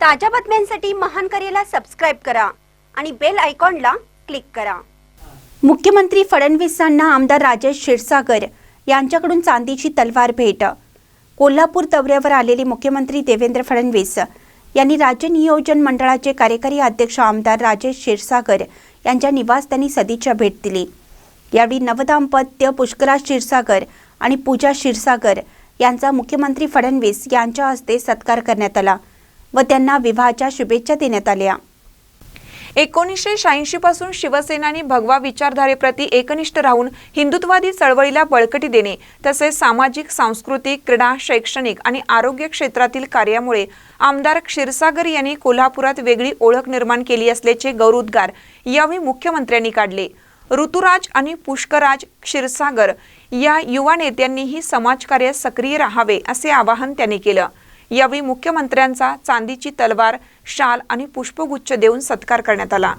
ताज्या बातम्यांसाठी महान करेला सबस्क्राईब करा आणि बेल आयकॉनला क्लिक करा. मुख्यमंत्री फडणवीसांना आमदार राजेश क्षीरसागर यांच्याकडून चांदीची तलवार भेट. कोल्हापूर दौऱ्यावर आलेले मुख्यमंत्री देवेंद्र फडणवीस यांनी राज्य नियोजन मंडळाचे कार्यकारी अध्यक्ष आमदार राजेश क्षीरसागर यांच्या निवासस्थानी सदिच्छा भेट दिली. यावेळी नवदाम्पत्य पुष्कराज क्षीरसागर आणि पूजा क्षीरसागर यांचा मुख्यमंत्री फडणवीस यांच्या हस्ते सत्कार करण्यात आला. व त्यांना विवाहाच्या शुभेच्छा देण्यात आल्या. एकोणीसशे शहाऐंशी पासून शिवसेनानी भगवा विचारधारेप्रती एकनिष्ठ राहून हिंदुत्वादी चळवळीला बळकटी देणे तसेच सामाजिक सांस्कृतिक क्रीडा शैक्षणिक आणि आरोग्य क्षेत्रातील कार्यामुळे आमदार क्षीरसागर यांनी कोल्हापुरात वेगळी ओळख निर्माण केली असल्याचे गौरवोद्गार यावेळी मुख्यमंत्र्यांनी काढले. ऋतुराज आणि पुष्कराज क्षीरसागर या युवा नेत्यांनीही समाजकार्यात सक्रिय राहावे असे आवाहन त्यांनी केलं. यावेळी मुख्यमंत्र्यांचा चांदीची तलवार शाल आणि पुष्पगुच्छ देऊन सत्कार करण्यात आला.